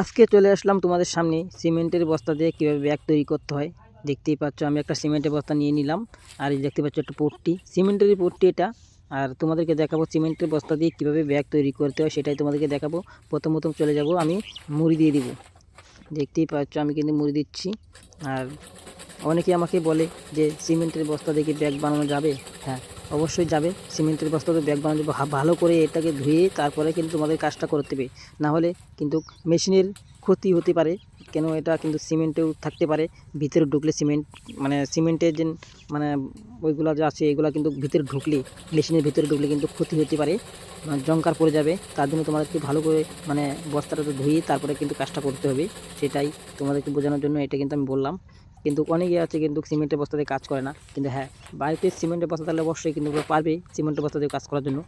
আজকে চলে আসলাম তোমাদের সামনে সিমেন্টের বস্তা দিয়ে কীভাবে ব্যাগ তৈরি করতে হয়। দেখতেই পাচ্ছ, আমি একটা সিমেন্টের বস্তা নিয়ে নিলাম। আর এই দেখতে পাচ্ছ একটা পট্টি। সিমেন্টেরই পট্টি এটা। আর তোমাদেরকে দেখাবো সিমেন্টের বস্তা দিয়ে কীভাবে ব্যাগ তৈরি করতে হয়, সেটাই তোমাদেরকে দেখাবো। প্রথম প্রথম চলে যাব আমি মুড়ি দিয়ে দিব। দেখতেই পাচ্ছ, আমি কিন্তু মুড়ি দিচ্ছি। আর অনেকে আমাকে বলে যে, সিমেন্টের বস্তা দিয়ে কি ব্যাগ বানানো যাবে? হ্যাঁ অবশ্যই যাবে, সিমেন্টের বস্তা দিয়ে ব্যাগ বানানো যাবে, ভা- ভালো করে এটাকে ধুয়ে তারপরে কিন্তু তোমাদের কাজটা করতে হবে না হলে কিন্তু মেশিনের ক্ষতি হতে পারে, কেন এটা কিন্তু সিমেন্টেও থাকতে পারে। ভিতরে ঢুকলে সিমেন্ট মানে সিমেন্টের যে মানে ওইগুলো যা আছে, এগুলো কিন্তু ভিতরে ঢুকলে, মেশিনের ভিতরে ঢুকলে কিন্তু ক্ষতি হতে পারে মানে জঙ্কার পড়ে যাবে। তার জন্য তোমাদেরকে ভালো করে মানে বস্তাটা ধুয়ে তারপরে কিন্তু কাজটা করতে হবে, সেটাই তোমাদেরকে বোঝানোর জন্য, এটা কিন্তু আমি বললাম। কিন্তু অনেকে আছে কিন্তু সিমেন্টের বস্তাতে কাজ করে না। কিন্তু হ্যাঁ বাড়িতে সিমেন্টের বস্তা তাহলে অবশ্যই কিন্তু পারবে সিমেন্টের বস্তা দিয়ে কাজ করার জন্য।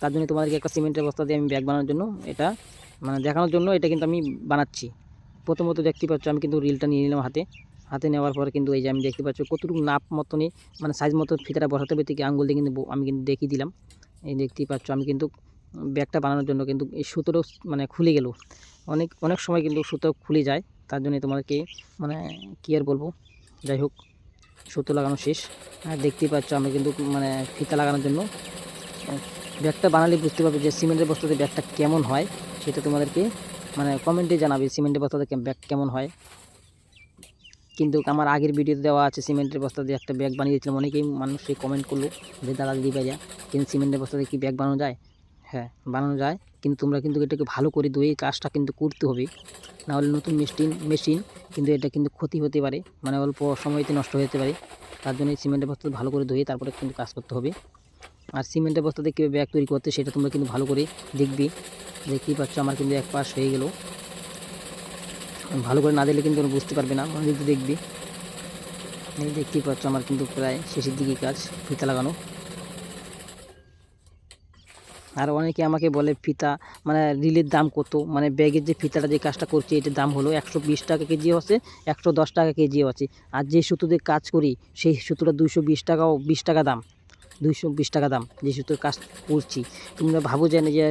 তার জন্য তোমাদেরকে একটা সিমেন্টের বস্তা দিয়ে আমি ব্যাগ বানানোর জন্য এটা মানে দেখানোর জন্য এটা কিন্তু আমি বানাচ্ছি। প্রথমত দেখতে পাচ্ছ আমি কিন্তু রিলটা নিয়ে নিলাম হাতে। হাতে নেওয়ার পরে কিন্তু এই যে আমি দেখতে পাচ্ছি কতটুকু নাপ মতনই মানে সাইজ মতো ফিতাটা বসাতে হবে থেকে আঙুল দিয়ে কিন্তু আমি কিন্তু দেখিয়ে দিলাম। এই দেখতেই পাচ্ছ আমি কিন্তু ব্যাগটা বানানোর জন্য কিন্তু এই সুতোটাও মানে খুলে গেল। অনেক অনেক সময় কিন্তু সুতো খুলে যায়। তার জন্য তোমাদেরকে মানে কী আর বলব? যাই হোক সুতো লাগানো শেষ। আর দেখতেই পাচ্ছ আমি কিন্তু মানে ফিতা লাগানোর জন্য ব্যাগটা বানালে বুঝতে পারবে যে সিমেন্টের বস্তাতে ব্যাগটা কেমন হয়, সেটা তোমাদেরকে মানে কমেন্টে জানাবে সিমেন্টের বস্তাতে ব্যাগ কেমন হয়। কিন্তু আমার আগের ভিডিওতে দেওয়া আছে সিমেন্টের বস্তা দিয়ে একটা ব্যাগ বানিয়ে দিয়েছিলাম অনেকেই মানুষ কমেন্ট করল যে, দাদা দিদি ভাইয়া, কিন্তু সিমেন্টের বস্তা দিয়ে কি ব্যাগ বানানো যায়? হ্যাঁ বানানো যায়। কিন্তু তোমরা কিন্তু এটাকে ভালো করে ধুয়ে কাজটা কিন্তু করতে হবে। নাহলে নতুন মেশিন মেশিন কিন্তু এটা কিন্তু ক্ষতি হতে পারে। মানে অল্প সময়তে নষ্ট যেতে পারে। তার জন্য সিমেন্টের বস্তা ভালো করে ধুয়ে তারপরে কিন্তু কাজ করতে হবে। আর সিমেন্টের বস্তাতে কীভাবে ব্যাগ তৈরি করতে সেটা তোমরা কিন্তু ভালো করে দেখবি। দেখতেই পাচ্ছ আমার কিন্তু এক পাশ হয়ে গেল। ভালো করে না দিলে কিন্তু বুঝতে পারবে না। মনোযোগ দেখবি। দেখতেই পাচ্ছ আমার কিন্তু প্রায় শেষের দিকে কাজ, ফিতা লাগানো। আর অনেকে আমাকে বলে, ফিতা মানে রিলের দাম কত? মানে ব্যাগের যে ফিতাটা যে কাজটা করছে, এটার দাম হলো একশো বিশ টাকা কেজি আছে, একশো দশ টাকা কেজি আছে। আর যে সুতো দিয়ে কাজ করি, সেই সুতোটা দুশো বিশ টাকাও বিশ টাকা দাম, দুইশো বিশ টাকা দাম যে সুতোর কাজ করছি। তোমরা ভাবো যে যে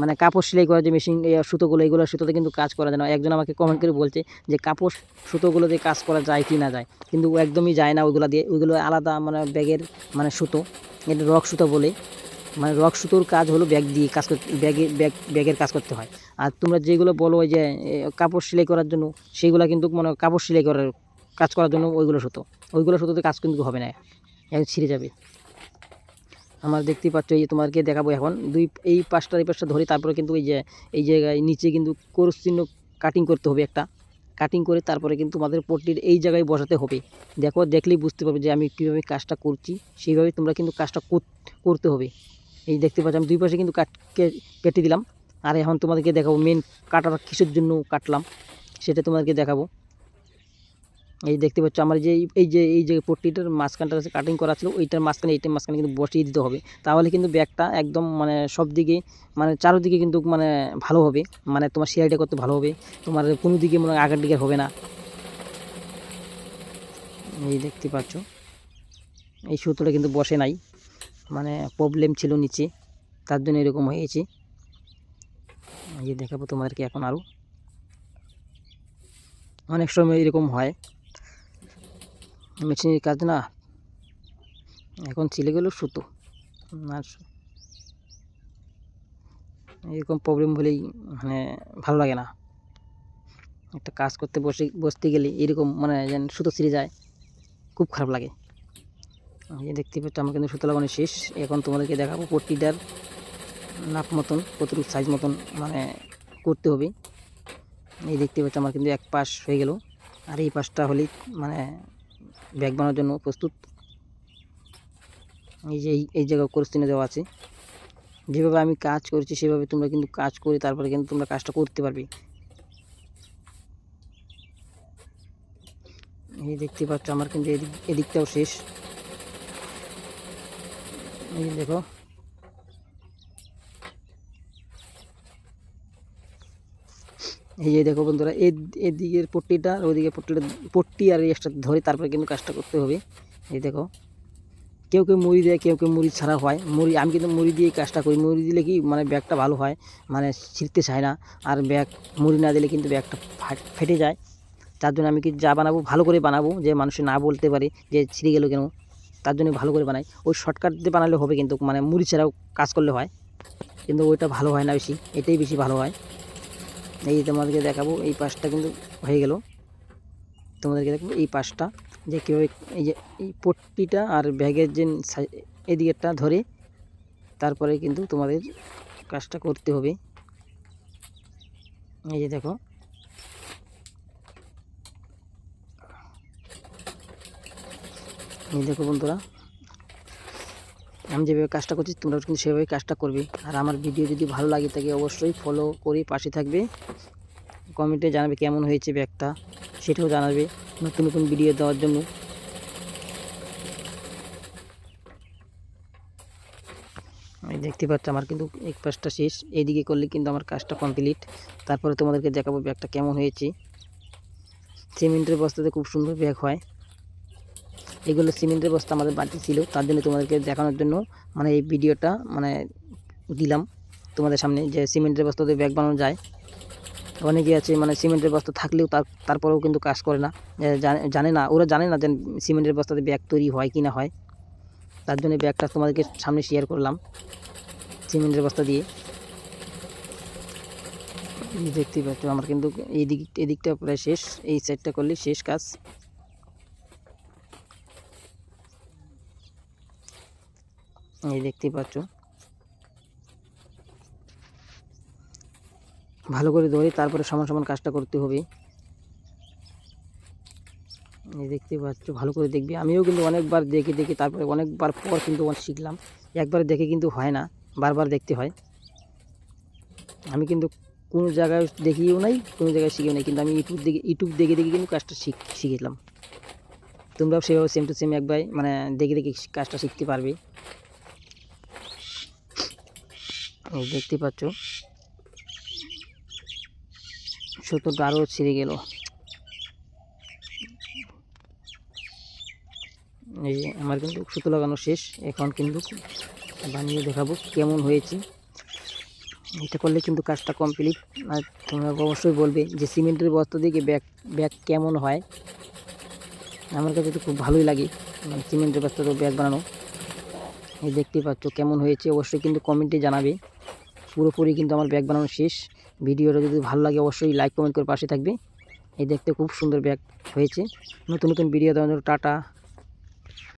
মানে কাপড় সেলাই করা যে মেশিন সুতোগুলো, এগুলো সুতোতে কিন্তু কাজ করা যায় না। একজন আমাকে কমেন্ট করে বলছে যে, কাপড় সুতোগুলো দিয়ে কাজ করা যায় কি না যায়? কিন্তু একদমই যায় না ওইগুলো দিয়ে। ওইগুলো আলাদা মানে ব্যাগের মানে সুতো, এটা রক সুতো বলে। মানে রক সুতোর কাজ হলো ব্যাগ দিয়ে কাজ করতে ব্যাগে, ব্যাগ, ব্যাগের কাজ করতে হয়। আর তোমরা যেগুলো বলো ওই যে কাপড় সেলাই করার জন্য সেইগুলো কিন্তু মানে কাপড় সেলাই করার কাজ করার জন্য ওইগুলো সুতো। ওইগুলো সুতোতে কাজ কিন্তু হবে না, এক ছিঁড়ে যাবে। আমার দেখতেই পাচ্ছ, এই যে তোমাদেরকে দেখাবো এখন। দুই, এই পাঁচটা এই পাঁচটা ধরে তারপরে কিন্তু এই যে, এই জায়গায় নিচে কিন্তু কোর্স চিহ্ন কাটিং করতে হবে একটা। কাটিং করে তারপরে কিন্তু তোমাদের পট্টির এই জায়গায় বসাতে হবে। দেখো, দেখলেই বুঝতে পারবে যে আমি কীভাবে কাজটা করছি। সেইভাবে তোমরা কিন্তু কাজটা করতে হবে। এই দেখতে পাচ্ছ, আমি দুই পাশে কিন্তু কাটকে কেটে দিলাম। আর এখন তোমাদেরকে দেখাবো মেন কাটার কিসের জন্য কাটলাম, সেটা তোমাদেরকে দেখাবো। এই দেখতে পাচ্ছ, আমার যে এই- যে এই যে পট্টিটার মাঝখানটা আছে কাটিং করা ছিল, ওইটার মাঝখানে এইটার মাঝখানে কিন্তু বসিয়ে দিতে হবে। তাহলে কিন্তু ব্যাগটা একদম মানে সব দিকে মানে চারোদিকে কিন্তু মানে ভালো হবে মানে তোমার সেলাইটা করতে ভালো হবে, তোমার কোনো দিকে মনে আগের দিকে হবে না। এই দেখতে পাচ্ছ, এই সুতোটা কিন্তু বসে নাই। মানে প্রবলেম ছিল নিচে, তার জন্য এরকম হয়েছে। এই দেখাবো তোমাদেরকে এখন আরও অনেক সময় এরকম হয়। মেশিনের কাজ না, এখন ছিলে গেল সুতো, আর এরকম প্রবলেম হলেই মানে ভালো লাগে না। একটা কাজ করতে বসে বসতে গেলে এরকম মানে যেন সুতো ছিঁড়ে যায়, খুব খারাপ লাগে। এই দেখতে পাচ্ছ, আমার কিন্তু সুতো লাগানো শেষ। এখন তোমাদেরকে দেখাবো পট্টিটার নাপ মতন কতটুকু সাইজ মতন মানে করতে হবে। এই দেখতে পাচ্ছ, আমার কিন্তু এক পাশ হয়ে গেল। আর এই পাশটা হলেই মানে ব্যাগ বানানোর জন্য প্রস্তুত। এই যে এই- জায়গায় কোর্সিনে দেওয়া আছে। যেভাবে আমি কাজ করছি, সেভাবে তোমরা কিন্তু কাজ করে তারপরে কিন্তু তোমরা কাজটা করতে পারবে। এই দেখতে পাচ্ছ, আমার কিন্তু এদিক, এদিকটাও শেষ। যে দেখো। এই দেখো বন্ধুরা এদিকের পট্টিটা আর ওইদিকে পট্টিটা, পট্টি আর একটা ধরে তারপরে কিন্তু কাজটা করতে হবে। এই দেখো, কেউ কেউ মুড়ি দেয়, কেউ কেউ মুড়ি ছাড়া হয়। মুড়ি, আমি কিন্তু মুড়ি দিয়েই কাজটা করি। মুড়ি দিলে কি মানে ব্যাগটা ভালো হয় মানে ছিঁড়তে চায় না। আর ব্যাগ, মুড়ি না দিলে কিন্তু ব্যাগটা ফেটে যায়। তার জন্য আমি কি যা বানাবো, ভালো করে বানাবো, যে মানুষ না বলতে পারে যে ছিঁড়ে গেলো কেন। তার জন্য ভালো করে বানাই। ওই শর্টকাট দিয়ে বানালে হবে কিন্তু মানে মুড়ি ছাড়াও কাজ করলে হয়। কিন্তু ওইটা ভালো হয় না বেশি, এটাই বেশি ভালো হয়। এই তোমাদেরকে দেখাবো, এই পাশটা কিন্তু হয়ে গেল। তোমাদেরকে দেখাবো এই পাশটা, যে কীভাবে এই যে, এই পট্টিটা আর ব্যাগের যে এদিকেরটা ধরে, তারপরে কিন্তু তোমাদের কাজটা করতে হবে। এই যে দেখো এই দেখো বন্ধুরা, আমি যেভাবে কাজটা করছি, তোমরা কিন্তু সেভাবে কাজটা করবে। আর আমার ভিডিও যদি ভালো লাগে থাকে অবশ্যই ফলো করে পাশে থাকবে। কমেন্টে জানাবে কেমন হয়েছে ব্যাগটা, সেটাও জানাবে নতুন নতুন ভিডিও দেওয়ার জন্য। আমি দেখতে পাচ্ছি, আমার কিন্তু এক পাশটা শেষ, এইদিকে করলে কিন্তু আমার কাজটা কমপ্লিট তারপরে তোমাদেরকে দেখাবো ব্যাগটা কেমন হয়েছে। সিমেন্টের বস্তাতে খুব সুন্দর ব্যাগ হয়। এগুলো সিমেন্টের বস্তা আমাদের বাড়িতে ছিল, তার জন্য তোমাদেরকে দেখানোর জন্য মানে এই ভিডিওটা মানে দিলাম তোমাদের সামনে যে সিমেন্টের বস্তাতে ব্যাগ বানানো যায়। অনেকে আছে মানে সিমেন্টের বস্তা থাকলেও তার, তারপরেও কিন্তু কাজ করে না। জানে- না, ওরা জানে না যে সিমেন্টের বস্তাতে ব্যাগ তৈরি হয় কি না হয়। তার জন্য ব্যাগটা তোমাদেরকে সামনে শেয়ার করলাম সিমেন্টের বস্তা দিয়ে। দেখতেই পাচ্ছ, আমার কিন্তু এই দিক এদিকটা প্রায় শেষ, এই সাইডটা করলে শেষ কাজ। এই দেখতেই পাচ্ছ। ভালো করে ধরে তারপরে সমান সমান কাজটা করতে হবে। এই দেখতে পাচ্ছ, ভালো করে দেখবি। আমিও কিন্তু অনেকবার দেখে দেখে তারপরে অনেকবার পর কিন্তু অনেক শিখলাম। একবার দেখে কিন্তু হয় না, বারবার দেখতে হয়। আমি কিন্তু কোনো জায়গায় দেখিও নাই, কোনো জায়গায় শিখেও নাই, কিন্তু আমি ইউটিউব দেখে ইউটিউব দেখে দেখে কিন্তু কাজটা শিখ শিখেছিলাম তোমরাও সেভাবে সেম টু সেম একবার মানে দেখে দেখে কাজটা শিখতে পারবে। দেখতে পাচ্ছ। সুতোটা আরও ছিঁড়ে গেল। এই যে, আমার কিন্তু সুতো লাগানো শেষ। এখন কিন্তু বানিয়ে দেখাবো কেমন হয়েছে। এটা করলে কিন্তু কাজটা কমপ্লিট আর তোমরা অবশ্যই বলবে যে সিমেন্টের বস্তা দিয়ে ব্যাগ ব্যাগ কেমন হয়? আমার কাছে তো খুব ভালোই লাগে মানে সিমেন্টের বস্তা তো ব্যাগ বানানো। এই দেখতেই পাচ্ছ কেমন হয়েছে। অবশ্যই কিন্তু কমেন্টে জানাবে। পুরোপুরি কিন্তু আমার ব্যাগ বানানো শেষ। ভিডিওটা যদি ভালো লাগে অবশ্যই লাইক কমেন্ট করে পাশে থাকবে। এই দেখতে খুব সুন্দর ব্যাগ হয়েছে। নতুন নতুন ভিডিও দেওয়ার টাটা।